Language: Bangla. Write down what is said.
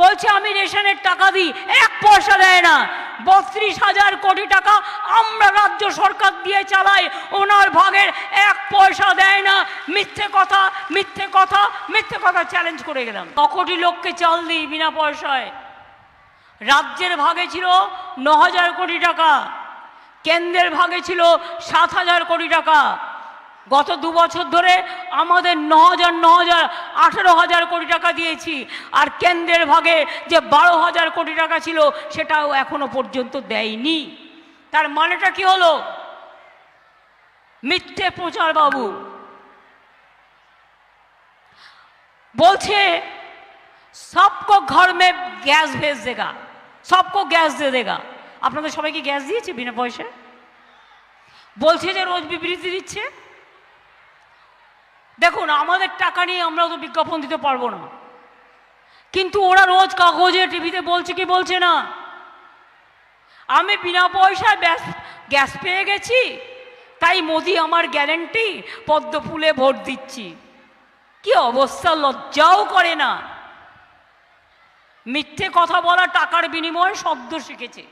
বলছে, আমি রেশনের টাকা দিই, এক পয়সা দেয় না। বত্রিশ হাজার কোটি টাকা আমরা রাজ্য সরকার দিয়ে চালাই, ওনার ভাগের এক পয়সা দেয় না। মিথ্যে কথা মিথ্যে কথা মিথ্যে কথা চ্যালেঞ্জ করে গেলাম। ন কোটি লোককে চাল দিই বিনা পয়সায়? রাজ্যের ভাগে ছিল ন হাজার কোটি টাকা, কেন্দ্রের ভাগে ছিল সাত হাজার কোটি টাকা। গত দু বছর ধরে আমাদের ন হাজার ন হাজার আঠেরো হাজার কোটি টাকা দিয়েছি। আর কেন্দ্রের ভাগে যে বারো হাজার কোটি টাকা ছিল, সেটাও এখনও পর্যন্ত দেয়নি। তার মানেটা কি হলো? মিথ্যে প্রচার বাবু। বলছে, সবকো ঘর মে গ্যাস ভেজ দেগা, সবকো গ্যাস দিয়ে দেগা। আপনাদের সবাইকে গ্যাস দিয়েছে বিনা পয়সায়? বলছে যে রোজ বিবৃতি দিচ্ছে। দেখুন, আমাদের টাকা নিয়ে আমরা তো বিজ্ঞাপন দিতে পারব না। কিন্তু ওরা রোজ কাগজে, টিভিতে বলছে কি বলছে না? আমি বিনা পয়সায় ব্যাস, গ্যাস পেয়ে গেছি, তাই মোদি আমার গ্যারেন্টি, পদ্ম ফুলে ভোট দিচ্ছি। কি অবস্থা, লজ্জাও করে না। মিথ্যে কথা বলা, টাকার বিনিময়ে শব্দ শিখেছে।